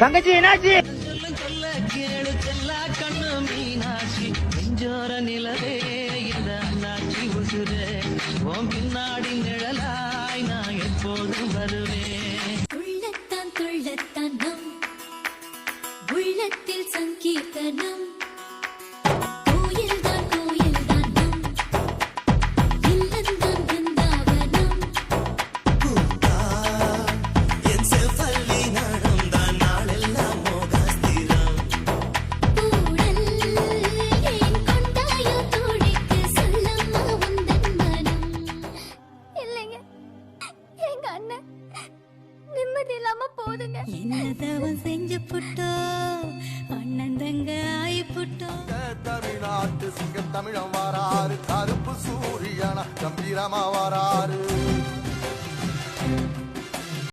தங்கச்சி என்னாச்சு? கேளு செல்லா கண்ணு மீனாட்சி நெஞ்சோர நிலவே இந்த அண்ணாச்சி உசுரே உன் பின்னாடி நிழலாய் நான் எப்போதும் வருவேன் உள்ளத்தான் துள்ளத்தான் நம். உள்ளத்தில் சங்கீர்த்தனம் அண்ணன் நிம்மதி இல்லாம போதுங்க. என்னதவன் செஞ்சு புட்டோ அண்ணன் தங்க ஆயி புட்டோ தமிழ்நாட்டு சிங்க தமிழம் வராரு கருப்பு சூரியனா கம்பீரமா வராரு.